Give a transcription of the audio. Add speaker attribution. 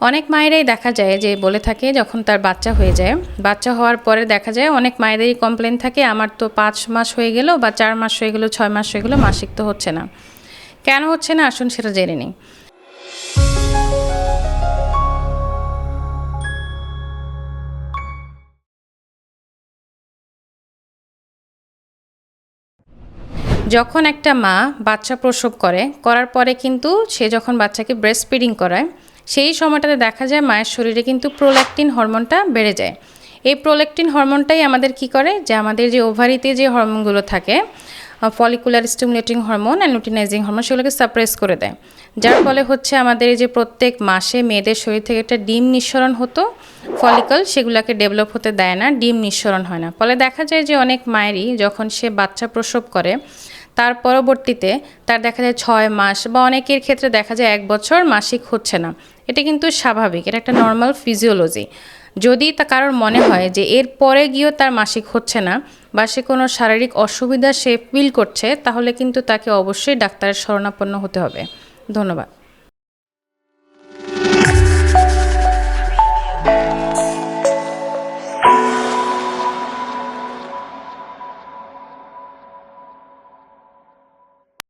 Speaker 1: অনেক মায়েরাই দেখা যায় যে বলে থাকে যখন তার বাচ্চা হয়ে যায়। বাচ্চা হওয়ার পরে দেখা যায় অনেক মায়েদেরই কমপ্লেন থাকে, আমার তো পাঁচ মাস হয়ে গেল বা চার মাস হয়ে গেল, ছয় মাস হয়ে গেল, মাসিক তো হচ্ছে না। কেন হচ্ছে না? আসুন সেটা জেনে নিই। যখন একটা মা বাচ্চা প্রসব করে, করার পরে কিন্তু সে যখন বাচ্চাকে ব্রেস্ট ফিডিং করায় সেই সময়টাতে দেখা যায় মায়ের শরীরে কিন্তু প্রোল্যাকটিন হরমোনটা বেড়ে যায়। এই প্রোল্যাকটিন হরমোনটাই আমাদের কি করে? যে আমাদের যে ওভারিতে যে হরমোনগুলো থাকে follicular stimulating hormone and luteinizing hormone সেগুলোকে সাপ্রেস করে দেয়। যার ফলে হচ্ছে আমাদের এই যে প্রত্যেক মাসে মেয়েদের শরীর থেকে একটা ডিম নিঃসরণ হতো ফলিকল সেগুলোকে ডেভেলপ হতে দেয় না, ডিম নিঃসরণ হয় না। ফলে দেখা যায় যে অনেক মায়েরই যখন সে বাচ্চা প্রসব করে তার পরবর্তীতে তার দেখা যায় ছয় মাস বা অনেকের ক্ষেত্রে দেখা যায় এক বছর মাসিক হচ্ছে না। এটা কিন্তু স্বাভাবিক, এটা একটা নর্মাল ফিজিওলজি যদি তা কারোর মনে হয় যে এর পরে গিয়েও তার মাসিক হচ্ছে না বা সে কোনো শারীরিক অসুবিধা সে ফিল করছে, তাহলে কিন্তু তাকে অবশ্যই ডাক্তারের শরণাপন্ন হতে হবে। ধন্যবাদ।